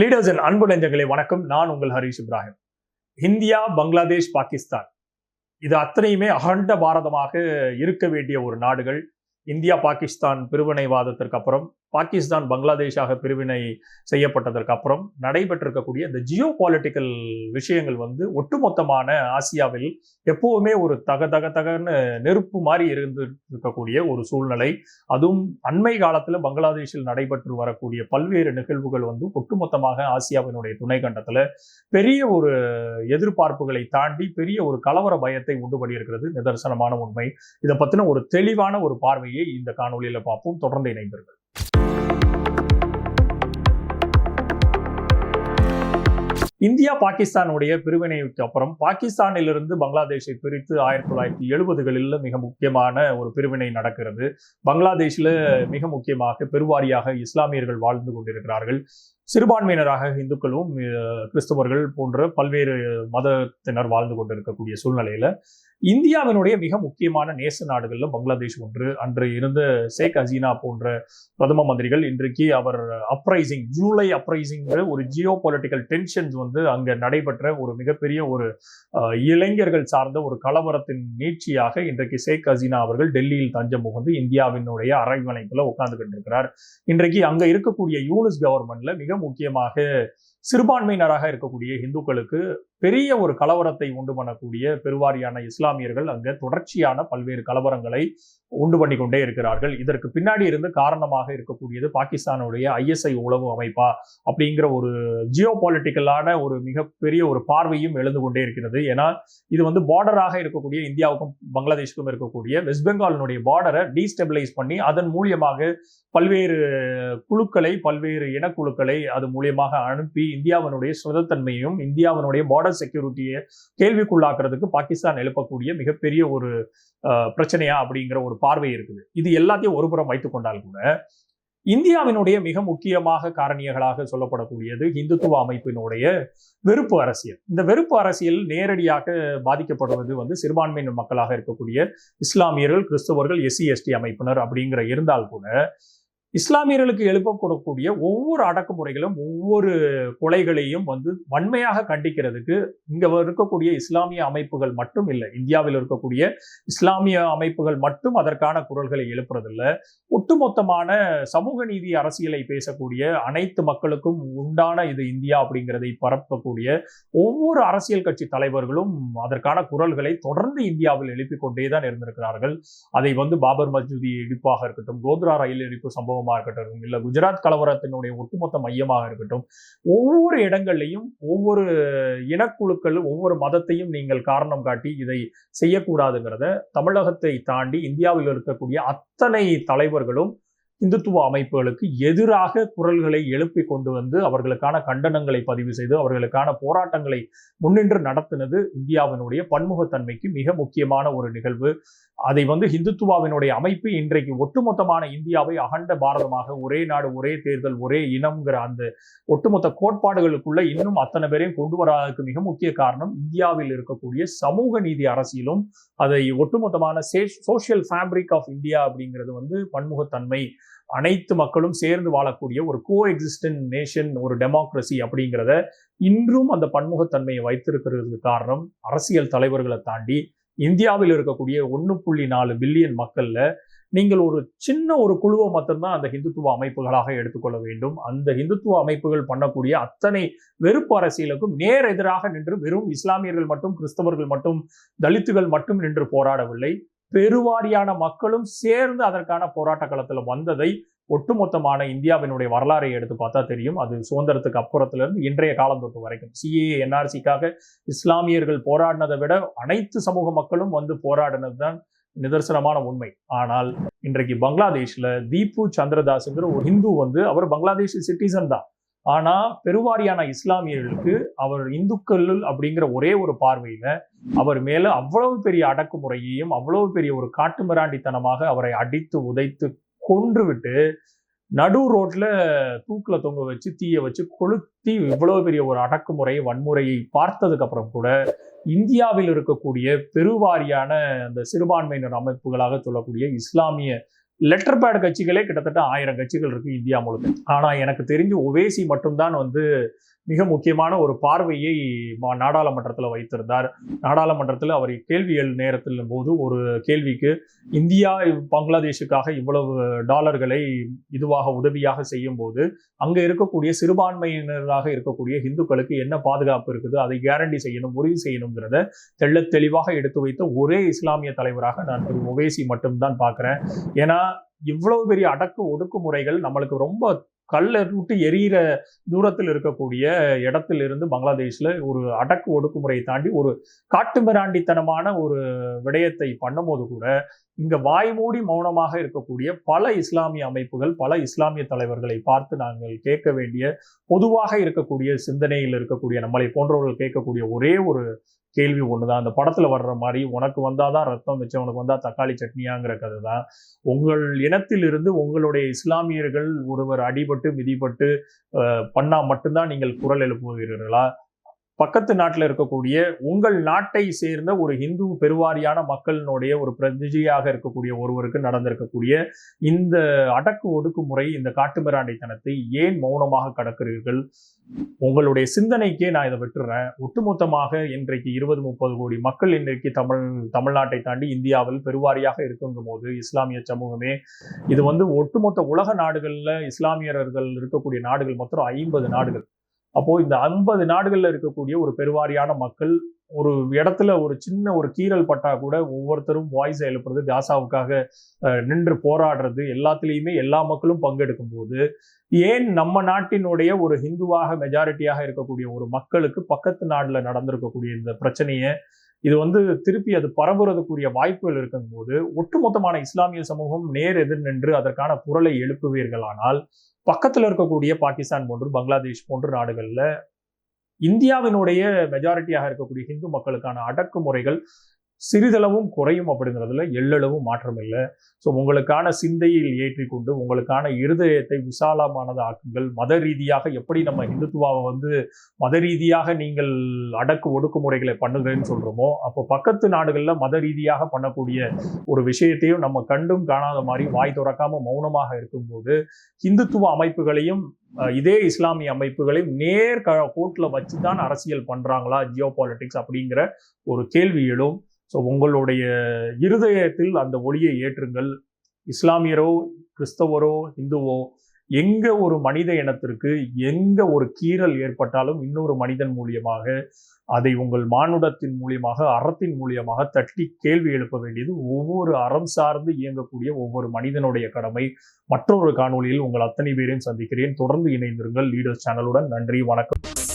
Leaders and அன்பு நெஞ்சங்களே வணக்கம். நான் உங்கள் ஹரீஷ் இப்ராஹிம். இந்தியா பங்களாதேஷ் பாகிஸ்தான். இது அத்தனையுமே அகண்ட பாரதமாக இருக்க வேண்டிய ஒரு நாடுகள். இந்தியா பாகிஸ்தான் பிரிவினைவாதத்திற்கு அப்புறம் பாகிஸ்தான் பங்களாதேஷாக பிரிவினை செய்யப்பட்டதற்கு அப்புறம் நடைபெற்றிருக்கக்கூடிய இந்த ஜியோ பாலிட்டிக்கல் விஷயங்கள் வந்து ஒட்டுமொத்தமான ஆசியாவில் எப்பவுமே ஒரு தக தக தகன்னு நெருப்பு மாதிரி இருந்து இருக்கக்கூடிய ஒரு சூழ்நிலை. அதுவும் அண்மை காலத்துல பங்களாதேஷில் நடைபெற்று வரக்கூடிய பல்வேறு நிகழ்வுகள் வந்து ஒட்டுமொத்தமாக ஆசியாவினுடைய துணை கண்டத்தில் பெரிய ஒரு எதிர்பார்ப்புகளை தாண்டி பெரிய ஒரு கலவர பயத்தை உண்டு பண்ணியிருக்கிறது நிதர்சனமான உண்மை. இதை பத்தின ஒரு தெளிவான ஒரு பார்வையை இந்த காணொலியில பார்ப்போம். தொடர்ந்து இணைந்தீர்கள் இந்தியா பாகிஸ்தானுடைய பிரிவினைக்கு அப்புறம் பாகிஸ்தானிலிருந்து பங்களாதேஷை பிரித்து ஆயிரத்தி தொள்ளாயிரத்தி எழுபதுகளில் மிக முக்கியமான ஒரு பிரிவினை நடக்கிறது. பங்களாதேஷில் மிக முக்கியமாக பெருவாரியாக இஸ்லாமியர்கள் வாழ்ந்து கொண்டிருக்கிறார்கள். சிறுபான்மையினராக இந்துக்களும் அஹ், கிறிஸ்தவர்கள் போன்ற பல்வேறு மதத்தினர் வாழ்ந்து கொண்டிருக்கக்கூடிய சூழ்நிலையில இந்தியாவினுடைய மிக முக்கியமான நேச நாடுகளில் பங்களாதேஷ் ஒன்று. அன்று இருந்த ஷேக் ஹசீனா போன்ற பிரதம மந்திரிகள் இன்றைக்கு அவர் அப்ரைசிங் ஜூலை அப்ரைசிங்கிற ஒரு ஜியோ பொலிட்டிக்கல் டென்ஷன்ஸ் வந்து அங்கே நடைபெற்ற ஒரு மிகப்பெரிய ஒரு இளைஞர்கள் சார்ந்த ஒரு கலவரத்தின் நீட்சியாக இன்றைக்கு ஷேக் ஹசீனா அவர்கள் டெல்லியில் தஞ்சம் புகுந்து இந்தியாவினுடைய அரண்மனைக்குள்ள உட்கார்ந்துகிட்டு இருக்கிறார். இன்றைக்கு அங்கே இருக்கக்கூடிய யூனிஸ் கவர்மெண்ட்ல மிக முக்கியமாக சிறுபான்மையினராக இருக்கக்கூடிய இந்துக்களுக்கு பெரிய ஒரு கலவரத்தை உண்டு பண்ணக்கூடிய பெருவாரியான இஸ்லாமியர்கள் அங்கே தொடர்ச்சியான பல்வேறு கலவரங்களை உண்டு பண்ணி கொண்டே இருக்கிறார்கள். இதற்கு பின்னாடி இருந்து காரணமாக இருக்கக்கூடியது பாகிஸ்தானுடைய ஐஎஸ்ஐ உளவு அமைப்பா அப்படிங்கிற ஒரு ஜியோ பாலிட்டிக்கலான ஒரு மிகப்பெரிய ஒரு பார்வையும் எழுந்து கொண்டே இருக்கிறது. ஏன்னா இது வந்து பார்டராக இருக்கக்கூடிய இந்தியாவுக்கும் பங்களாதேஷுக்கும் இருக்கக்கூடிய வெஸ்ட் பெங்காலினுடைய பார்டரை டீஸ்டெபிளைஸ் பண்ணி அதன் மூலியமாக பல்வேறு குழுக்களை பல்வேறு இனக்குழுக்களை அது மூலியமாக அனுப்பி இந்தியாவினுடைய சுதத்தன்மையும் இந்தியாவினுடைய பார்டர் செக்யூரிட்டியை கேள்விக்குள்ளாக்குறதுக்கு பாகிஸ்தான் எழுப்பக்கூடிய மிகப்பெரிய ஒரு பிரச்சனையா அப்படிங்கிற ஒரு பார்வை இருக்குது. இது எல்லாத்தையும் ஒருபுறம் வைத்துக் கொண்டால் கூட இந்தியாவினுடைய மிக முக்கியமாக காரணியர்களாக சொல்லப்படக்கூடியது இந்துத்துவ அமைப்பினுடைய வெறுப்பு அரசியல். இந்த வெறுப்பு அரசியல் நேரடியாக பாதிக்கப்படுவது வந்து சிறுபான்மையினர் மக்களாக இருக்கக்கூடிய இஸ்லாமியர்கள் கிறிஸ்தவர்கள் எஸ்சி எஸ்டி அமைப்பினர் அப்படிங்கிற இருந்தால் கூட இஸ்லாமியர்களுக்கு எழுப்பக்கூடக்கூடிய ஒவ்வொரு அடக்குமுறைகளும் ஒவ்வொரு கொலைகளையும் வந்து வன்மையாக கண்டிக்கிறதுக்கு இங்க இருக்கக்கூடிய இஸ்லாமிய அமைப்புகள் மட்டும் இல்லை இந்தியாவில் இருக்கக்கூடிய இஸ்லாமிய அமைப்புகள் மட்டும் அதற்கான குரல்களை எழுப்புறதில்ல. ஒட்டுமொத்தமான சமூக நீதி அரசியலை பேசக்கூடிய அனைத்து மக்களுக்கும் உண்டான இது இந்தியா அப்படிங்கிறதை பரப்பக்கூடிய ஒவ்வொரு அரசியல் கட்சி தலைவர்களும் அதற்கான குரல்களை தொடர்ந்து இந்தியாவில் எழுப்பிக் கொண்டே தான் இருந்திருக்கிறார்கள். அதை வந்து பாபர் மசூதி இடிப்பாக இருக்கட்டும் கோத்ரா ரயில் இடிப்பு சம்பவமாக இருக்கட்டும் இல்லை குஜராத் கலவரத்தினுடைய ஒட்டுமொத்த மையமாக இருக்கட்டும் ஒவ்வொரு இடங்கள்லையும் ஒவ்வொரு இனக்குழுக்கள் ஒவ்வொரு மதத்தையும் நீங்கள் காரணம் காட்டி இதை செய்யக்கூடாதுங்கிறத தமிழகத்தை தாண்டி இந்தியாவில் இருக்கக்கூடிய அத்தனை தலைவர்களும் இந்துத்துவ அமைப்புகளுக்கு எதிராக குரல்களை எழுப்பி கொண்டு வந்து அவர்களுக்கான கண்டனங்களை பதிவு செய்து அவர்களுக்கான போராட்டங்களை முன்னின்று நடத்தினது இந்தியாவினுடைய பன்முகத்தன்மைக்கு மிக முக்கியமான ஒரு நிகழ்வு. அதை வந்து ஹிந்துத்துவாவினுடைய அமைப்பு இன்றைக்கு ஒட்டுமொத்தமான இந்தியாவை அகண்ட பாரதமாக ஒரே நாடு ஒரே தேர்தல் ஒரே இனம்ங்கிற அந்த ஒட்டுமொத்த கோட்பாடுகளுக்குள்ள இன்னும் அத்தனை பேரையும் கொண்டு வராததுக்கு மிக முக்கிய காரணம் இந்தியாவில் இருக்கக்கூடிய சமூக நீதி அரசியலும் அதை ஒட்டுமொத்தமான சோஷியல் ஃபேப்ரிக் ஆஃப் இந்தியா அப்படிங்கிறது வந்து பன்முகத்தன்மை அனைத்து மக்களும் சேர்ந்து வாழக்கூடிய ஒரு கோ எக்ஸிஸ்டன்ட் நேஷன் ஒரு டெமோக்ரஸி அப்படிங்கிறத இன்றும் அந்த பன்முகத்தன்மையை வைத்திருக்கிறதுக்கு காரணம் அரசியல் தலைவர்களை தாண்டி இந்தியாவில் இருக்கக்கூடிய ஒன்று புள்ளி நாலு பில்லியன் மக்களில் நீங்கள் ஒரு சின்ன ஒரு குழுவை மட்டும்தான் அந்த இந்துத்துவ அமைப்புகளாக எடுத்துக்கொள்ள வேண்டும். அந்த இந்துத்துவ அமைப்புகள் பண்ணக்கூடிய அத்தனை வெறுப்பு அரசியலுக்கும் நேர் எதிராக நின்று வெறும் இஸ்லாமியர்கள் மட்டும் கிறிஸ்தவர்கள் மட்டும் தலித்துகள் மட்டும் நின்று போராடவில்லை. பெருவாரியான மக்களும் சேர்ந்து அதற்கான போராட்ட களத்தில் வந்ததை ஒட்டுமொத்தமான இந்தியாவினுடைய வரலாறை எடுத்து பார்த்தா தெரியும். அது சுதந்திரத்துக்கு அப்புறத்திலிருந்து இன்றைய காலம் தொட்டு வரைக்கும். சிஏஏ என்ஆர்சிக்காக இஸ்லாமியர்கள் போராடினதை விட அனைத்து சமூக மக்களும் வந்து போராடினது தான் நிதர்சனமான உண்மை. ஆனால் இன்றைக்கு பங்களாதேஷ்ல தீபு சந்திரதாஸ்ங்கிற ஒரு ஹிந்து வந்து அவர் பங்களாதேஷ் சிட்டிசன் தான். ஆனால் பெருவாரியான இஸ்லாமியர்களுக்கு அவர் இந்துக்கள் அப்படிங்கிற ஒரே ஒரு பார்வையில் அவர் மேலே அவ்வளவு பெரிய அடக்குமுறையையும் அவ்வளவு பெரிய ஒரு காட்டுமிராண்டித்தனமாக அவரை அடித்து உதைத்து கொன்று விட்டு நடு ரோட்ல தூக்கில் தொங்க வச்சு தீயை வச்சு கொளுத்தி இவ்வளவு பெரிய ஒரு அடக்குமுறை வன்முறையை பார்த்ததுக்கு அப்புறம் கூட இந்தியாவில் இருக்கக்கூடிய பெருவாரியான அந்த சிறுபான்மையினர் அமைப்புகளாக சொல்லக்கூடிய இஸ்லாமிய லெட்டர் பேட் கட்சிகளே கிட்டத்தட்ட ஆயிரம் கட்சிகள் இருக்கு இந்தியா முழுக்க. ஆனா எனக்கு தெரிஞ்சு ஒவேசி மட்டும்தான் வந்து மிக முக்கியமான ஒரு பார்வையை மா- நாடாளுமன்றத்தில் வைத்திருந்தார். நாடாளுமன்றத்தில் அவர் கேள்வி எழு நேரத்தில் போது ஒரு கேள்விக்கு இந்தியா பங்களாதேஷுக்காக இவ்வளவு டாலர்களை இதுவாக உதவியாக செய்யும் போது அங்கே இருக்கக்கூடிய சிறுபான்மையினராக இருக்கக்கூடிய இந்துக்களுக்கு என்ன பாதுகாப்பு இருக்குது அதை கேரண்டி செய்யணும் உறுதி செய்யணுங்கிறத தெள்ளத் தெளிவாக எடுத்து வைத்த ஒரே இஸ்லாமிய தலைவராக நான் திரு. ஒவேசி மட்டும்தான் பார்க்குறேன். ஏன்னா இவ்வளவு பெரிய அடக்கு ஒடுக்குமுறைகள் நம்மளுக்கு ரொம்ப கல்லை விட்டு எரியிற தூரத்தில் இருக்கக்கூடிய இடத்துல இருந்து பங்களாதேஷ்ல ஒரு அடக்கு ஒடுக்குமுறையை தாண்டி ஒரு காட்டுமிராண்டித்தனமான ஒரு விடயத்தை பண்ணும்போது கூட இங்க வாய்மூடி மௌனமாக இருக்கக்கூடிய பல இஸ்லாமிய அமைப்புகள் பல இஸ்லாமிய தலைவர்களை பார்த்து நாங்கள் கேட்க வேண்டிய பொதுவாக இருக்கக்கூடிய சிந்தனையில் இருக்கக்கூடிய நம்மளை போன்றவர்கள் கேட்கக்கூடிய ஒரே ஒரு கேள்வி ஒண்ணுதான். அந்த படத்துல வர்ற மாதிரி உனக்கு வந்தாதான் ரத்தம் வச்சு உனக்கு வந்தா தக்காளி சட்னியாங்கிற கதை தான். உங்கள் இனத்திலிருந்து உங்களுடைய இஸ்லாமியர்கள் ஒருவர் அடிபட்டு மிதிபட்டு பண்ணால் மட்டும்தான் நீங்கள் குரல் எழுப்புவீர்களா? பக்கத்து நாட்டில் இருக்கக்கூடிய உங்கள் நாட்டை சேர்ந்த ஒரு இந்து பெருவாரியான மக்களினுடைய ஒரு பிரதிஜியாக இருக்கக்கூடிய ஒருவருக்கு நடந்திருக்கக்கூடிய இந்த அடக்கு ஒடுக்குமுறை இந்த காட்டுமிராண்டித்தனத்தை ஏன் மௌனமாக கடக்கிறீர்கள்? உங்களுடைய சிந்தனைக்கே நான் இதை விட்டுறேன். ஒட்டுமொத்தமாக இன்றைக்கு இருபது முப்பது கோடி மக்கள் இன்றைக்கு தமிழ் தமிழ்நாட்டை தாண்டி இந்தியாவில் பெருவாரியாக இருக்குங்கும் போது இஸ்லாமிய சமூகமே இது வந்து ஒட்டுமொத்த உலக நாடுகளில் இஸ்லாமியர்கள் இருக்கக்கூடிய நாடுகள் மொத்தம் ஐம்பது நாடுகள். அப்போ இந்த ஐம்பது நாடுகள்ல இருக்கக்கூடிய ஒரு பெருவாரியான மக்கள் ஒரு இடத்துல ஒரு சின்ன ஒரு கீறல் பட்டா கூட ஒவ்வொருத்தரும் வாய்ஸ் எழுப்புறது காசாவுக்காக நின்று போராடுறது எல்லாத்துலேயுமே எல்லா மக்களும் பங்கெடுக்கும் போது ஏன் நம்ம நாட்டினுடைய ஒரு ஹிந்துவாக மெஜாரிட்டியாக இருக்கக்கூடிய ஒரு மக்களுக்கு பக்கத்து நாட்டில் நடந்திருக்கக்கூடிய இந்த பிரச்சனையை இது வந்து திருப்பி அது பரவுறதுக்குரிய வாய்ப்புகள் இருக்கும்போது ஒட்டுமொத்தமான இஸ்லாமிய சமூகம் நேர் எதிர் நின்று அதற்கான குரலை எழுப்புவீர்களானால் பக்கத்தில் இருக்கக்கூடிய பாகிஸ்தான் போன்று பங்களாதேஷ் போன்ற நாடுகளில் இந்தியாவினுடைய மெஜாரிட்டியாக இருக்கக்கூடிய ஹிந்து மக்களுக்கான அடக்குமுறைகள் சிறிதளவும் குறையும் அப்படிங்கிறதுல எள்ளளவும் மாற்றம் இல்லை. ஸோ உங்களுக்கான சிந்தையில் ஏற்றிக்கொண்டு உங்களுக்கான இருதயத்தை விசாலமானது ஆக்குங்கள். மத ரீதியாக எப்படி நம்ம இந்துத்துவாவை வந்து மத ரீதியாக நீங்கள் அடக்கு ஒடுக்குமுறைகளை பண்ணுகிறேன்னு சொல்கிறோமோ அப்போ பக்கத்து நாடுகளில் மத ரீதியாக பண்ணக்கூடிய ஒரு விஷயத்தையும் நம்ம கண்டும் காணாத மாதிரி வாய் திறக்காமல் மௌனமாக இருக்கும்போது இந்துத்துவ அமைப்புகளையும் இதே இஸ்லாமிய அமைப்புகளையும் நேர் க கோட்டில் வச்சு தான் அரசியல் பண்ணுறாங்களா ஜியோ பாலிட்டிக்ஸ் அப்படிங்கிற ஒரு கேள்வி எழும். ஸோ உங்களுடைய இருதயத்தில் அந்த ஒளியை ஏற்றுங்கள். இஸ்லாமியரோ கிறிஸ்தவரோ இந்துவோ எங்க ஒரு மனித இனத்திற்கு எங்க ஒரு கீறல் ஏற்பட்டாலும் இன்னொரு மனிதன் மூலியமாக அதை உங்கள் மானுடத்தின் மூலியமாக அறத்தின் மூலியமாக தட்டி கேள்வி எழுப்ப வேண்டியது ஒவ்வொரு அறம் சார்ந்து இயங்கக்கூடிய ஒவ்வொரு மனிதனுடைய கடமை. மற்றொரு காணொளியில் உங்கள் அத்தனை பேரையும் சந்திக்கிறேன். தொடர்ந்து இணைந்திருங்கள். லீடர்ஸ் சேனலுடன் நன்றி வணக்கம்.